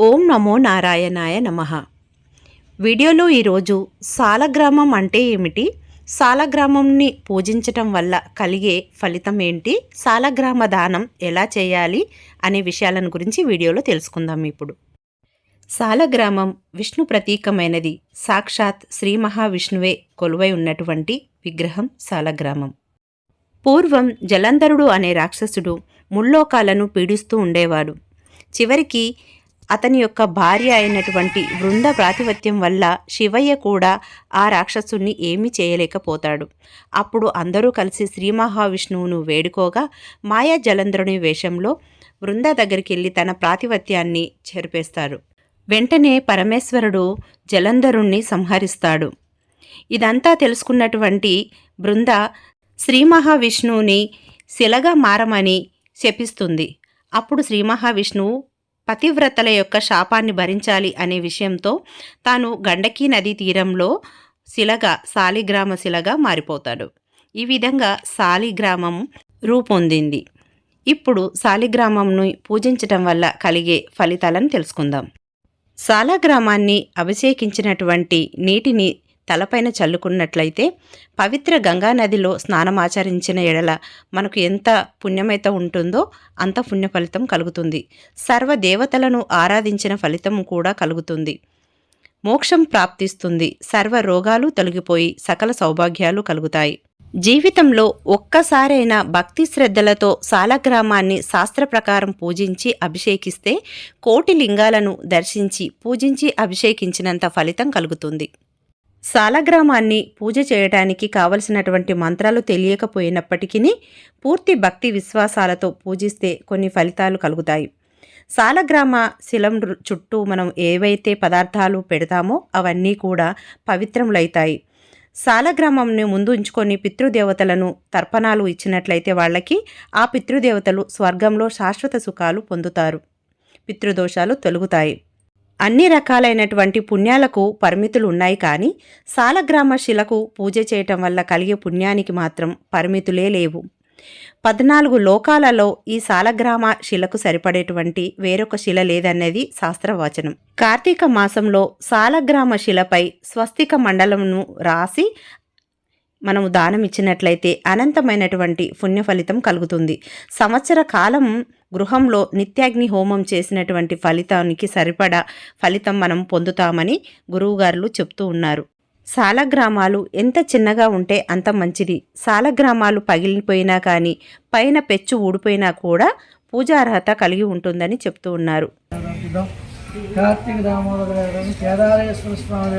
ఓం నమో నారాయణాయ నమ. వీడియోలో ఈరోజు సాలగ్రామం అంటే ఏమిటి? సాలగ్రామంని పూజించటం వల్ల కలిగే ఫలితం ఏంటి? సాలగ్రామ దానం ఎలా చేయాలి? అనే విషయాలను గురించి వీడియోలో తెలుసుకుందాం ఇప్పుడు. సాలగ్రామం విష్ణు ప్రతీకమైనది. సాక్షాత్ శ్రీ మహావిష్ణువే కొలువై ఉన్నటువంటి విగ్రహం సాలగ్రామం. పూర్వం జలంధరుడు అనే రాక్షసుడు ముల్లోకాలను పీడిస్తూ ఉండేవాడు. చివరికి అతని యొక్క భార్య అయినటువంటి వృంద ప్రాతిపత్యం వల్ల శివయ్య కూడా ఆ రాక్షసుని ఏమీ చేయలేకపోతాడు. అప్పుడు అందరూ కలిసి శ్రీ మహావిష్ణువును వేడుకోగా మాయా జలంధరుని వేషంలో వృంద దగ్గరికి వెళ్ళి తన ప్రాతిపత్యాన్ని చెరిపేస్తారు. వెంటనే పరమేశ్వరుడు జలంధరుణ్ణి సంహరిస్తాడు. ఇదంతా తెలుసుకున్నటువంటి బృంద శ్రీ మహావిష్ణువుని శిలగా మారమని శపిస్తుంది. అప్పుడు శ్రీ మహావిష్ణువు పతివ్రతల యొక్క శాపాన్ని భరించాలి అనే విషయంతో తాను గండకీ నదీ తీరంలో శిలగా సాలిగ్రామ శిలగా మారిపోతాడు. ఈ విధంగా సాలిగ్రామం రూపొందింది. ఇప్పుడు సాలిగ్రామంను పూజించటం వల్ల కలిగే ఫలితాలను తెలుసుకుందాం. సాలగ్రామాన్ని అభిషేకించినటువంటి నీటిని తలపైన చల్లుకున్నట్లయితే పవిత్ర గంగా నదిలో స్నానమాచరించిన ఎడల మనకు ఎంత పుణ్యమైతే ఉంటుందో అంత పుణ్య ఫలితం కలుగుతుంది. సర్వ దేవతలను ఆరాధించిన ఫలితం కూడా కలుగుతుంది. మోక్షం ప్రాప్తిస్తుంది. సర్వ రోగాలు తొలగిపోయి సకల సౌభాగ్యాలు కలుగుతాయి. జీవితంలో ఒక్కసారైనా భక్తి శ్రద్ధలతో సాలగ్రామాన్ని శాస్త్ర ప్రకారం పూజించి అభిషేకిస్తే కోటి లింగాలను దర్శించి పూజించి అభిషేకించినంత ఫలితం కలుగుతుంది. సాలగ్రామాన్ని పూజ చేయటానికి కావలసినటువంటి మంత్రాలు తెలియకపోయినప్పటికీ పూర్తి భక్తి విశ్వాసాలతో పూజిస్తే కొన్ని ఫలితాలు కలుగుతాయి. సాలగ్రామ శిలం చుట్టూ మనం ఏవైతే పదార్థాలు పెడతామో అవన్నీ కూడా పవిత్రములైతాయి. సాలగ్రామంని ముందు ఉంచుకొని పితృదేవతలను తర్పణాలు ఇచ్చినట్లయితే వాళ్ళకి ఆ పితృదేవతలు స్వర్గంలో శాశ్వత సుఖాలు పొందుతారు. పితృదోషాలు తొలుగుతాయి. అన్ని రకాలైనటువంటి పుణ్యాలకు పరిమితులు ఉన్నాయి కానీ సాలగ్రామ శిలకు పూజ చేయటం వల్ల కలిగే పుణ్యానికి మాత్రం పరిమితులే లేవు. పద్నాలుగు లోకాలలో ఈ సాలగ్రామ శిలకు సరిపడేటువంటి వేరొక శిల లేదన్నది శాస్త్రవచనం. కార్తీక మాసంలో సాలగ్రామ శిలపై స్వస్తిక మండలంను రాసి మనము దానం ఇచ్చినట్లయితే అనంతమైనటువంటి పుణ్య ఫలితం కలుగుతుంది. సంవత్సర కాలం గృహంలో నిత్యాగ్ని హోమం చేసినటువంటి ఫలితానికి సరిపడా ఫలితం మనం పొందుతామని గురువుగారులు చెప్తూ ఉన్నారు. సాలగ్రామాలు ఎంత చిన్నగా ఉంటే అంత మంచిది. సాలగ్రామాలు పగిలిపోయినా కానీ పైన పెచ్చు ఊడిపోయినా కూడా పూజార్హత కలిగి ఉంటుందని చెప్తూ ఉన్నారు. కార్తీక దామోదర కేదారేశ్వర స్వామి